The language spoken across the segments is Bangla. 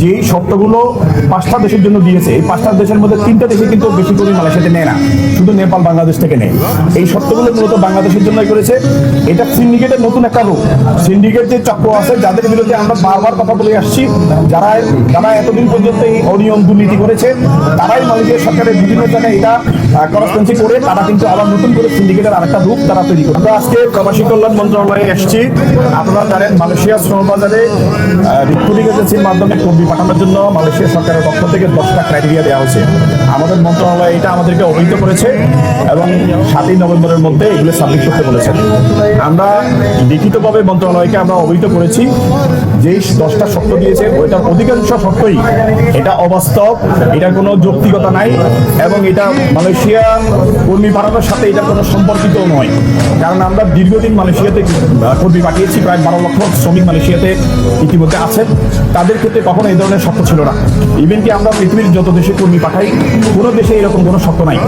যে শর্তগুলো পাঁচটা দেশের জন্য দিয়েছে, এই পাঁচটা দেশের মধ্যে তিনটা দেশে কিন্তু বেশি করে মালয়েশিয়াতে নেয় না, শুধু নেপাল, বাংলাদেশ থেকে নেয়। এই শর্তগুলো মূলত বাংলাদেশের জন্যই করেছে। এটা সিন্ডিকেটের নতুন একটা রূপ। সিন্ডিকেট যে চক্র আছে, যাদের বিরুদ্ধে আমরা বারবার কথা বলে আসছি, যারা যারা এতদিন পর্যন্ত এই অনিয়ম দুর্নীতি করেছে, তারাই মালয়েশিয়া সরকারের বিভিন্ন জায়গায় এটা করসপেন্সি করে, তারা কিন্তু আবার নতুন করে সিন্ডিকেটের আরেকটা রূপ তারা তৈরি করে। আমরা আজকে প্রবাসী কল্যাণ মন্ত্রণালয়ে এসেছি। আপনারা জানেন, মালয়েশিয়া শ্রমবাজারে রিক্রুটিং এজেন্সির মাধ্যমে কর্মী পাঠানোর জন্য মালয়েশিয়া সরকারের পক্ষ থেকে দশটা ক্রাইটেরিয়া দেওয়া হয়েছে। আমাদের মন্ত্রণালয় এটা আমাদেরকে অবহিত করেছে এবং সাতই নভেম্বরের মধ্যে এগুলো সাবমিট করতে বলেছেন আমরা লিখিতভাবে মন্ত্রণালয়কে আমরা অবহিত করেছি। যেই দশটা শর্ত দিয়েছে, ওইটার অধিকাংশ শর্তই এটা অবাস্তব, এটা কোনো যৌক্তিকতা নাই এবং এটা মালয়েশিয়া কর্মী পাঠানোর সাথে এটা কোনো সম্পর্কিত নয়। কারণ আমরা দীর্ঘদিন মালয়েশিয়াতে কর্মী পাঠিয়েছি, প্রায় বারো লক্ষ শ্রমিক মালয়েশিয়াতে ইতিমধ্যে আছেন। তাদের ক্ষেত্রে কখনো এই ধরনের শর্ত ছিল না। ইভেন কি আমরা পৃথিবীর যত দেশে কর্মী পাঠাই, কোনো দেশে এরকম কোনো শর্ত নাই।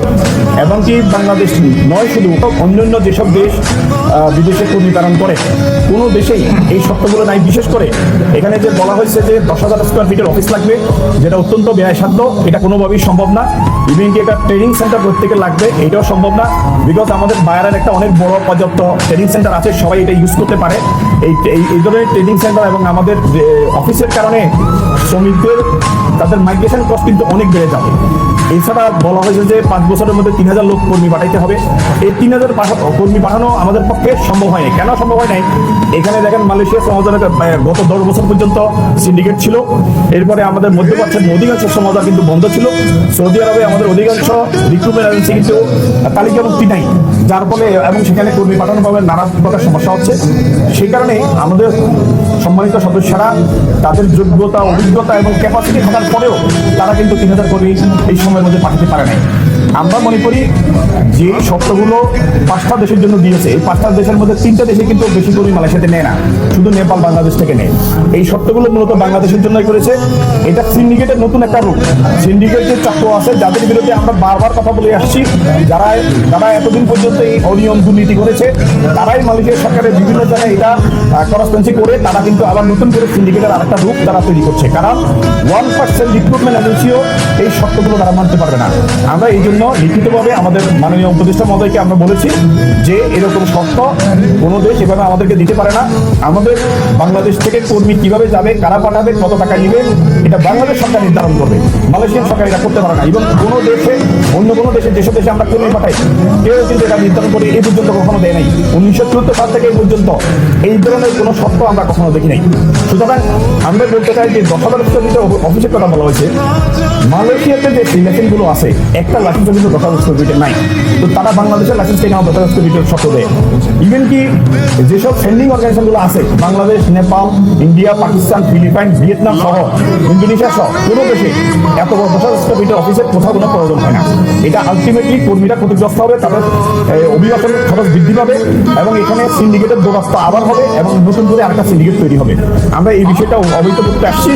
এবং কি বাংলাদেশ নয় শুধু, অন্যান্য যেসব দেশ বিদেশে কর্মী প্রেরণ করে, কোনো দেশেই এই শর্তগুলো নাই। বিশেষ করে এখানে যে বলা হয়েছে যে দশ হাজার স্কোয়ার ফিটের অফিস লাগবে, যেটা অত্যন্ত ব্যয়সাধ্য, এটা কোনোভাবেই সম্ভব না। ইভেন কি একটা ট্রেনিং সেন্টার প্রত্যেকে লাগবে, এটাও সম্ভব না। বিকজ আমাদের বায়ারের একটা অনেক বড় পর্যাপ্ত ট্রেনিং সেন্টার আছে, সবাই এটা ইউজ করতে পারে। এই- এই ধরনের ট্রেনিং সেন্টার এবং আমাদের অফিসের কারণে শ্রমিকদের তাদের মাইগ্রেশন কস্ট কিন্তু অনেক বেড়ে যাবে। এছাড়া বলা হয়েছে যে পাঁচ বছরের মধ্যে তিন হাজার লোক কর্মী পাঠাইতে হবে। এই তিন হাজার কর্মী পাঠানো আমাদের পক্ষে সম্ভব হয়নি কেন সম্ভব হয় নাই? এখানে দেখেন মালয়েশিয়া সমাজের গত দশ বছর পর্যন্ত সিন্ডিকেট ছিল। এরপরে আমাদের মধ্যপ্রাচ্যের অধিকাংশ সমাধান কিন্তু বন্ধ ছিল। সৌদি আরবে আমাদের অধিকাংশ রিক্রুটমেন্ট এজেন্সি কিন্তু তালিকাভুক্তি নাই। যার ফলে এবং সেখানে কর্মী পাঠানো পাবে নানা প্রকার সমস্যা হচ্ছে। সেই কারণে আমাদের সম্মানিত সদস্যরা তাদের যোগ্যতা, অভিজ্ঞতা এবং ক্যাপাসিটি থাকার পরেও তারা কিন্তু তিন হাজার কর্মী এই সময়ের মধ্যে পাঠাতে পারে নাই আমরা মনে করি যে শর্তগুলো পাঁচটা দেশের জন্য দিয়েছে, এই পাঁচটা দেশের মধ্যে তিনটা দেশে কিন্তু বেশি কর্মী মালয়েশিয়াতে নেয় না, শুধু নেপাল, বাংলাদেশ থেকে নেয়। এই শর্তগুলো মূলত বাংলাদেশের জন্যই করেছে। এটা সিন্ডিকেটের নতুন একটা রূপ। সিন্ডিকেট যে চক্র আছে, যাদের বিরুদ্ধে আমরা বারবার কথা বলে আসছি, যারা যারা এতদিন পর্যন্ত এই অনিয়ম দুর্নীতি করেছে, তারাই মালয়েশিয়া সরকারের বিভিন্ন জায়গায় এটা করসপেন্সি করে, তারা কিন্তু আবার নতুন করে সিন্ডিকেটের আরেকটা রূপ তারা তৈরি করছে। কারণ ওয়ান পার্সেন্ট রিক্রুটমেন্ট এজেন্সিও এই শর্তগুলো তারা মানতে পারবে না। আমরা এই জন্য লিখিতভাবে আমাদের মাননীয় উপদেষ্টা মহোদয়কে আমরা বলেছি যে এরকম শর্ত কোনো দেশ এভাবে আমাদেরকে দিতে পারে না। আমাদের বাংলাদেশ থেকে কর্মী কীভাবে যাবে, কারা পাঠাবে, কত টাকা নিবে, এটা বাংলাদেশ সরকার নির্ধারণ করবে। মালয়েশিয়ান সরকার এটা করতে পারে না। এবং কোনো দেশে, অন্য কোনো দেশে যেসব দেশে আমরা কর্মী পাঠাই, কেউ কিন্তু এটা নির্ধারণ করে এই পর্যন্ত কখনো দেয় নাই। উনিশশো চুয়াত্তর সাল থেকে এই পর্যন্ত এই ধরনের কোনো শর্ত আমরা কখনো দেখি নাই। সুতরাং আমরা বলতে চাই যে দশ হাজার অফিসের কথা বলা হয়েছে। মালয়েশিয়াতে যে লাইসেন্সগুলো আছে, একটা লাইসেন্স কিন্তু স্কোয়ার ফিটের নাই। তো তারা বাংলাদেশের লাইসেন্স দশ হাজার স্কোয়ার ফিটের শর্ত দেয়। ইভেন কি যেসব সেন্ডিং অর্গানাইজেশনগুলো আছে, Bangladesh, Nepal, India, Pakistan, Philippines, Vietnam সহ, ইন্দোনেশিয়া সহ, কোনো দেশে এত বড় দশ হাজার অফিসের কোথাও কোনো প্রয়োজন হয় না। এটা আলটিমেটলি কর্মীরা ক্ষতিগ্রস্ত হবে, তাদের অভিবাসন খরচ বৃদ্ধি পাবে এবং এখানে সিন্ডিকেটের দৌরাস্ত আবার হবে এবং নতুন করে আরেকটা সিন্ডিকেট তৈরি হবে। আমরা এই বিষয়টা অবহিত করতে আসছি।